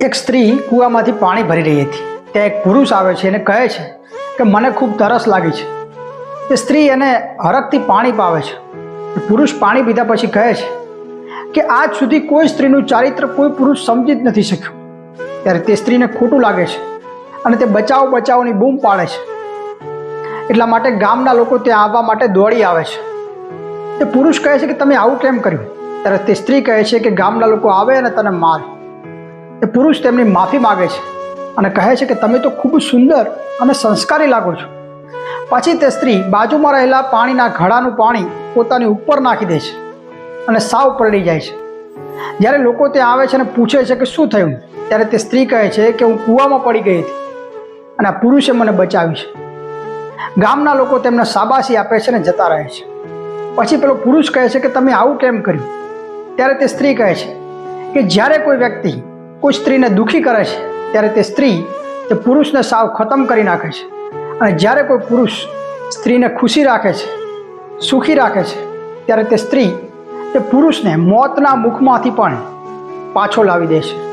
એક સ્ત્રી કૂવામાંથી પાણી ભરી રહી હતી. ત્યાં એક પુરુષ આવે છે અને કહે છે કે મને ખૂબ તરસ લાગી છે. એ સ્ત્રી એને હરકથી પાણી પાવે છે. પુરુષ પાણી પીધા પછી કહે છે કે આજ સુધી કોઈ સ્ત્રીનું ચારિત્ર કોઈ પુરુષ સમજી જ નથી શક્યું. ત્યારે તે સ્ત્રીને ખોટું લાગે છે અને તે બચાવ બચાવની બૂમ પાડે છે. એટલા માટે ગામના લોકો ત્યાં આવવા માટે દોડી આવે છે. તે પુરુષ કહે છે કે તમે આવું કેમ કર્યું? ત્યારે તે સ્ત્રી કહે છે કે ગામના લોકો આવે અને તને મારે. તે પુરુષ તેમની માફી માગે છે અને કહે છે કે તમે તો ખૂબ સુંદર અને સંસ્કારી લાગો છો. પછી તે સ્ત્રી બાજુમાં રહેલા પાણીના ઘડાનું પાણી પોતાની ઉપર નાખી દે છે અને સાવ પલળી જાય છે. જ્યારે લોકો ત્યાં આવે છે અને પૂછે છે કે શું થયું, ત્યારે તે સ્ત્રી કહે છે કે હું કૂવામાં પડી ગઈ હતી અને આ પુરુષે મને બચાવી છે. ગામના લોકો તેમને શાબાશી આપે છે અને જતા રહે છે. પછી પેલો પુરુષ કહે છે કે તમે આવું કેમ કર્યું? ત્યારે તે સ્ત્રી કહે છે કે જ્યારે કોઈ વ્યક્તિ કોઈ સ્ત્રીને દુખી કરે છે, ત્યારે તે સ્ત્રી તે પુરુષને સાવ ખતમ કરી નાખે છે. અને જ્યારે કોઈ પુરુષ સ્ત્રીને ખુશી રાખે છે, સુખી રાખે છે, ત્યારે તે સ્ત્રી તે પુરુષને મોતના મુખમાંથી પણ પાછો લાવી દે છે.